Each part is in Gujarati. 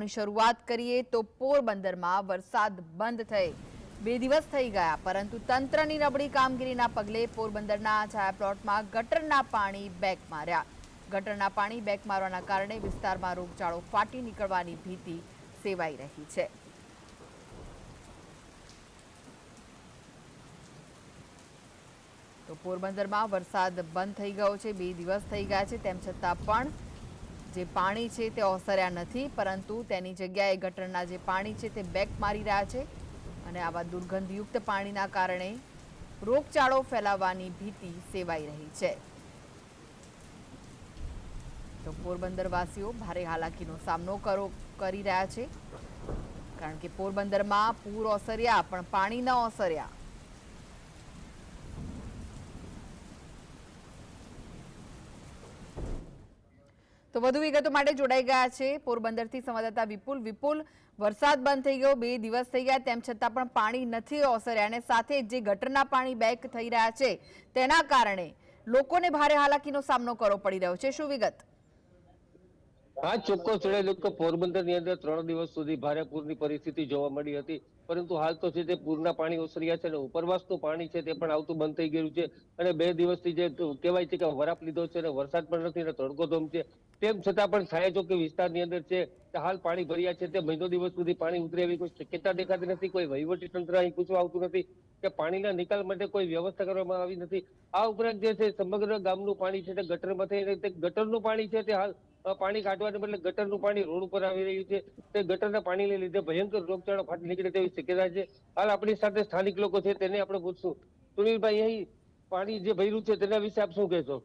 સમાચારોની શરૂઆત કરીએ તો પોરબંદરમાં વરસાદ બંધ થઈ. બે દિવસ થઈ ગયા, પરંતુ તંત્રની નબળી કામગીરીના પગલે પોરબંદરના છાયા પ્લોટમાં ગટરના પાણી બેક માર્યા. ગટરના પાણી બેક મારવાના કારણે વિસ્તારમાં રોગચાળો ફાટી નીકળવાની ભીતિ સેવાઈ રહી છે. તો પોરબંદરમાં વરસાદ બંધ થઈ ગયો છે, બે દિવસ થઈ ગયા છે, તેમ છતાં પણ જે પાણી છે તે ઓસર્યા નથી, પરંતુ તેની જગ્યાએ ગટરના જે પાણી છે તે બેક મારી રહ્યા છે અને આવા દુર્ગંધયુક્ત પાણીના કારણે રોગચાળો ફેલાવાની ભીતિ સેવાઈ રહી છે. તો પોરબંદરવાસીઓ ભારે હાલાકીનો સામનો કરો, કરી રહ્યા છે. કારણ કે પોરબંદરમાં પૂર ઓસર્યા, પણ પાણી ન ઓસર્યા. તો વધુ વિગતો માટે જોડાઈ ગયા છે પોરબંદરથી સંવાદદાતા વિપુલ. વિપુલ, વરસાદ બંધ થઈ ગયો, બે દિવસ થઈ ગયા, તેમ છતાં પણ પાણી નથી ઓસર્યા અને સાથે જે ગટરના પાણી બેક થઈ રહ્યા છે, તેના કારણે લોકોને ભારે હાલાકીનો સામનો કરવો પડી રહ્યો છે. શું વિગત? હા ચોક્કસ જણાવ્યું કે પોરબંદરની અંદર ત્રણ દિવસ સુધી ભારે પૂરની પરિસ્થિતિ જોવા મળી હતી. પરંતુ હાલ તો છે તે પૂરના પાણી ઓસર્યા છે અને ઉપરવાસનું પાણી છે તે પણ આવતું બંધ થઈ ગયું છે. અને બે દિવસથી જે કહેવાય છે કે વરાપ લીધો છે અને વરસાદ પણ નથી અને તડકો ધોમ છે. તેમ છતાં પણ છાયા કે વિસ્તારની અંદર છે હાલ પાણી ભર્યા છે. તે મહિનો દિવસ સુધી પાણી ઉતરે એવી કોઈ શક્યતા દેખાતી નથી. કોઈ વહીવટી તંત્ર અહીં પૂછવા આવતું નથી કે પાણીના નિકાલ માટે કોઈ વ્યવસ્થા કરવામાં આવી નથી. આ ઉપરાંત જે છે સમગ્ર ગામનું પાણી છે તે ગટરમાં થઈ ગટરનું પાણી છે તે હાલ પાણી કાઢવાને બદલે ગટરનું પાણી રોડ ઉપર આવી રહ્યું છે. તે ગટરના પાણીને લીધે ભયંકર રોગચાળો ફાટી નીકળે તેવી શક્યતા છે. હાલ આપણી સાથે સ્થાનિક લોકો છે, તેને આપણે પૂછશું. સુનિલભાઈ, અહીં પાણી જે ભર્યું છે, તેના વિશે આપ શું કહેશો?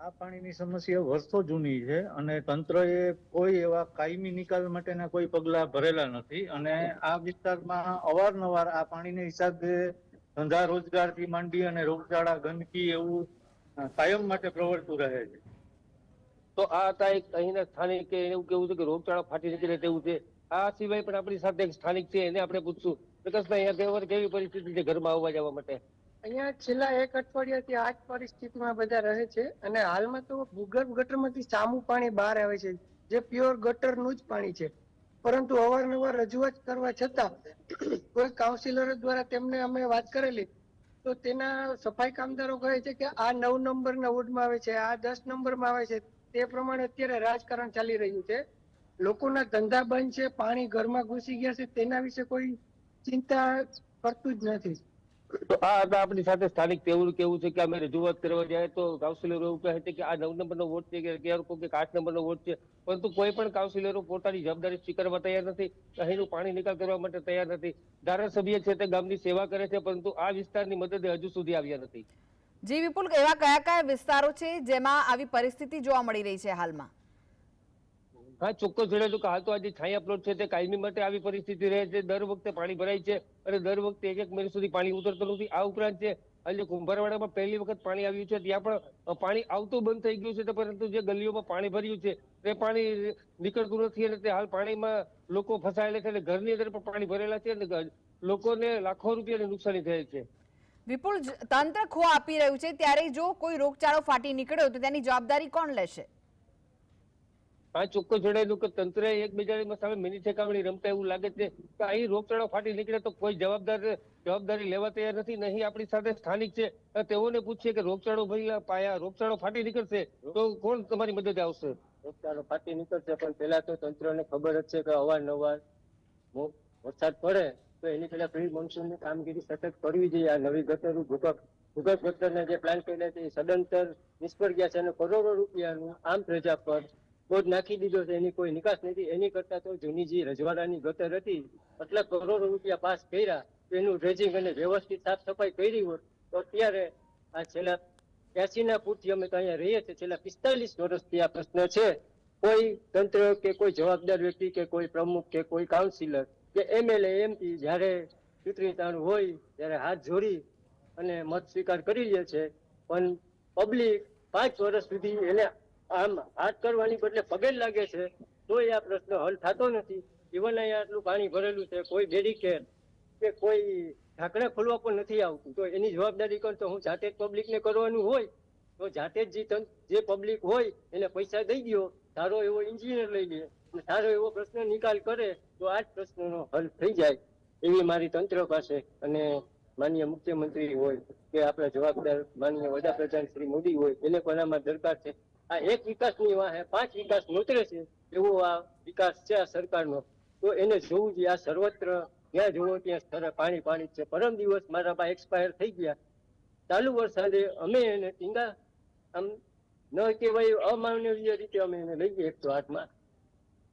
આ પાણીની સમસ્યા વર્ષો જૂની છે અને તંત્રએ કોઈ એવા કાયમી નિકાલ માટેના કોઈ પગલા ભરેલા નથી અને આ વિસ્તારમાં અવારનવાર આ પાણીને હિસાબે ધંધા રોજગારથી માંડી અને રોગચાળા ગંદકી એવું કાયમ માટે પ્રવર્તું રહે છે. તો આ હતા એક અહીંના સ્થાનિક એવું કેવું છે કે રોગચાળો ફાટી નીકળે તેવું છે. આ સિવાય પણ આપણી સાથે એક સ્થાનિક છે, એને આપણે પૂછશું. પ્રકાશભાઈ, અહીંયા ગઈ કેવી પરિસ્થિતિ છે ઘરમાં આવવા જવા માટે? અહીંયા છેલ્લા એક અઠવાડિયાથી આ જ પરિસ્થિતિમાં બધા રહે છે અને હાલમાં તો ભૂગર્ભ ગટરમાંથી સામું પાણી બહાર આવે છે, જે પ્યોર ગટરનું જ પાણી છે. પરંતુ અવારનવાર રજૂઆત કરવા છતાં કોઈ કાઉન્સિલર દ્વારા તેમને અમે વાત કરેલી, તો તેના સફાઈ કામદારો કહે છે કે આ નવ નંબરના વોર્ડમાં આવે છે, આ દસ નંબરમાં આવે છે. તે પ્રમાણે અત્યારે રાજકારણ ચાલી રહ્યું છે. લોકોના ધંધા બંધ છે, પાણી ઘરમાં ઘૂસી ગયા છે, તેના વિશે કોઈ ચિંતા કરતું જ નથી. તો આ હતા આપણી સાથે સ્થાનિક તેવું કેવું છે કે અમે રજૂઆત કરવા જાય તો કાઉન્સિલરો એવું કહે છે કે આ નવ નંબરનો વોટ છે કે અગિયાર કે આઠ નંબરનો વોટ છે. પરંતુ કોઈ પણ કાઉન્સિલરો પોતાની જવાબદારી સ્વીકારવા તૈયાર નથી. અહીંનું પાણી નિકાલ કરવા માટે તૈયાર નથી. ધારાસભ્ય છે તે ગામની સેવા કરે છે, પરંતુ આ વિસ્તારની મદદે હજુ સુધી આવ્યા નથી. જી વિપુલ એવા કયા કયા વિસ્તારો છે જેમાં આવી પરિસ્થિતિ જોવા મળી રહી છે હાલમાં? હા, ચોક્કસ જણાવ્યું કે હાલ તો આજે છાયા અપલોડ છે તે કાયમી માટે આવી પરિસ્થિતિ રહે છે. દર વખતે પાણી ભરાય છે અને દર વખતે એક એક મહિના સુધી પાણી ઉતરતું નથી. આ ઉપરાંત છે, આજે કુંભારવાડામાં પહેલી વખત પાણી આવ્યું છે. ત્યાં પણ પાણી આવતું બંધ થઈ ગયું છે પરંતુ જે ગલીઓમાં પાણી ભર્યું છે, તે પાણી નીકળતું નથી અને તે હાલ પાણીમાં લોકો ફસાયેલા છે અને ઘરની અંદર પણ પાણી ભરેલા છે અને લોકોને લાખો રૂપિયાની નુકસાની થયેલ છે. વિપુલ તંત્ર ખો આપી રહ્યું છે ત્યારે જો કોઈ રોગચાળો ફાટી નીકળ્યો તો તેની જવાબદારી કોણ લેશે? આ ચોક્કસ જણાવ્યું કે તંત્ર એકબીજાની સામે મિની ઠેકામણી રમતા એવું લાગે છે કે અહીં રોગચાળો ફાટી નીકળે તો કોઈ જવાબદાર જવાબદારી લેવા તૈયાર નથી નહીં આપણી સાથે સ્થાનિક છે. તેઓને પૂછીએ કે રોગચાળો ભરેલા પાયા રોગચાળો ફાટી નીકળશે તો કોણ તમારી મદદ આવશે? રોગચાળો ફાટી નીકળશે પણ પેલા તો તંત્રને ખબર જ છે કે અવારનવાર વરસાદ પડે તો એની પહેલા પ્રી મોન્સૂનની કામગીરી સતત કરવી જોઈએ. આ નવી ગટરું ભૂગર્ભ ભૂગર્ભ ગટરને જે પ્લાન કર્યા છે, એ સદંતર નિષ્ફળ ગયા છે અને કરોડો રૂપિયાનું આમ પ્રજા પર બોજ નાખી દીધો છે. એની કોઈ નિકાસ નથી. એની કરતા તો જૂની જે રજવાડાની ગટર હતી, આટલા કરોડો રૂપિયા પાસ કર્યા એનું ડ્રેજિંગ અને વ્યવસ્થિત સાફ સફાઈ કરી હોત તો અત્યારે આ છેલ્લા ત્યાસી ના ફૂટથી અમે તો અહીંયા રહીએ છીએ. છેલ્લા પિસ્તાલીસ વર્ષથી આ પ્રશ્ન છે. કોઈ તંત્ર કે કોઈ જવાબદાર વ્યક્તિ કે કોઈ પ્રમુખ કે કોઈ કાઉન્સિલર કે એમએલએ એમપી જ્યારે ચૂંટણી તાણું હોય ત્યારે હાથ જોડી અને મત સ્વીકાર કરી લે છે. પણ પબ્લિક પાંચ વર્ષ સુધી એને આમ હાથ કરવાની બદલે પગે લાગે છે. તોય આ પ્રશ્ન હલ થતો નથી. ઇવન અહીંયા આટલું પાણી ભરેલું છે. કોઈ બેરિકેડ કે કોઈ ઢાંકણા ખોલવા પણ નથી આવતું. તો એની જવાબદારી કોણ તો હું જાતે જ પબ્લિકને કરવાનું હોય. તો જાતે જ જે જે પબ્લિક હોય એને પૈસા દઈ દો સારો એવો એન્જિનિયર લઈ લે. સારો એવો પ્રશ્ન નિકાલ કરે. તો આ જ પ્રશ્નનો હલ થઈ જાય એવી મારી તંત્ર પાસે અને માનનીય મુખ્યમંત્રી હોય કે આપણા જવાબદાર માનનીય વડાપ્રધાન શ્રી મોદી હોય, એને પણ આમાં દરકાર છે. આ એક વિકાસની વાહે પાંચ વિકાસ નોતરે છે, એવો આ વિકાસ છે આ સરકારનો. તો એને જોવું જોઈએ, આ સર્વત્ર જ્યાં જોવો ત્યાં પાણી પાણી છે. પરમ દિવસ મારા બા એક્સપાયર થઈ ગયા. ચાલુ વરસાદે અમે એને ટીંગા, આમ ન કહેવાય, અમાનવીય રીતે અમે એને લઈ ગયા એકસો આઠમાં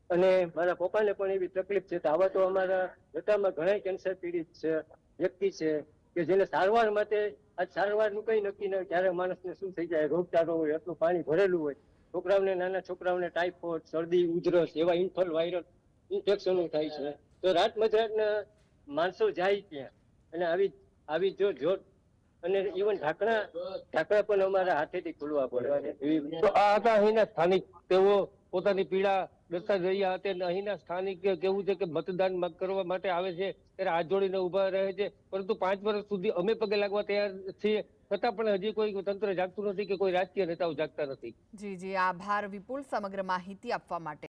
અને મારા પપ્પાને પણ એવી તકલીફ છે આવા તો અમારા જટામાં ઘણા કેન્સર પીડિત છે, વ્યક્તિ છે કે જેને સારવાર માટે આજ સારવારનું કઈ નક્કી ન ક્યારે માણસને શું થઈ જાય, રોગચાળો હોય એટલું પાણી ભરેલું હોય, છોકરાઓને, નાના છોકરાઓને ટાઇફોઇડ શરદી, ઉધરસ એવા ઇન્ફલ વાયરલ ઇન્ફેક્શનો થાય છે. તો રાત મજરાતના માણસો જાય ત્યાં અને આવી આવી જો જો અને ઇવન ઢાંકણા ઢાંકણા પણ અમારા હાથેથી ખોલવા પડે. તો આ હતા અહીંના સ્થાનિક. તેઓ પોતાની પીડા દર્શાવી રહ્યા હતા અને અહીંના સ્થાનિક કેવું છે કે મતદાન કરવા માટે આવે છે, ત્યારે હાથ જોડીને ઊભા રહે છે. પરંતુ પાંચ વર્ષ સુધી અમે પગે લાગવા તૈયાર છીએ, છતાં પણ હજી કોઈ તંત્ર જાગતું નથી કે કોઈ રાજકીય નેતાઓ જાગતા નથી. જી જી. આભાર વિપુલ સમગ્ર માહિતી આપવા માટે.